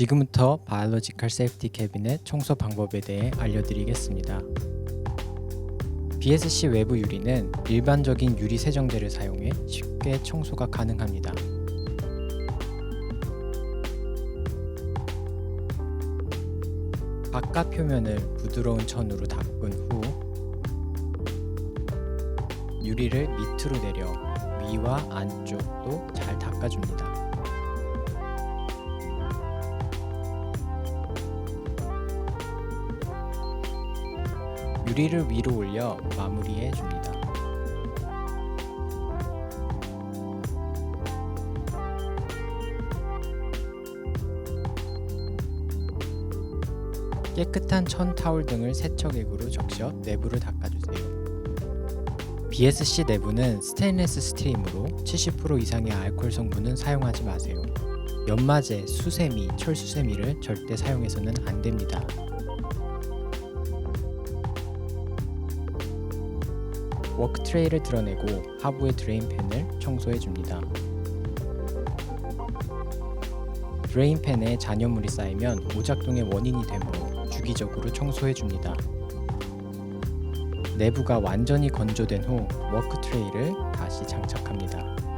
지금부터 바이올로지컬 세이프티 캐비넷 청소 방법에 대해 알려드리겠습니다. BSC 외부 유리는 일반적인 유리 세정제를 사용해 쉽게 청소가 가능합니다. 바깥 표면을 부드러운 천으로 닦은 후 유리를 밑으로 내려 위와 안쪽도 잘 닦아줍니다. 유리를 위로 올려 마무리해 줍니다. 깨끗한 천 타올 등을 세척액으로 적셔 내부를 닦아주세요. BSC 내부는 스테인리스 스팀으로 70% 이상의 알코올 성분은 사용하지 마세요. 연마제, 수세미, 철수세미를 절대 사용해서는 안 됩니다. 워크 트레이를 드러내고 하부의 드레인 팬을 청소해 줍니다. 드레인 팬에 잔여물이 쌓이면 오작동의 원인이 되므로 주기적으로 청소해 줍니다. 내부가 완전히 건조된 후 워크 트레이를 다시 장착합니다.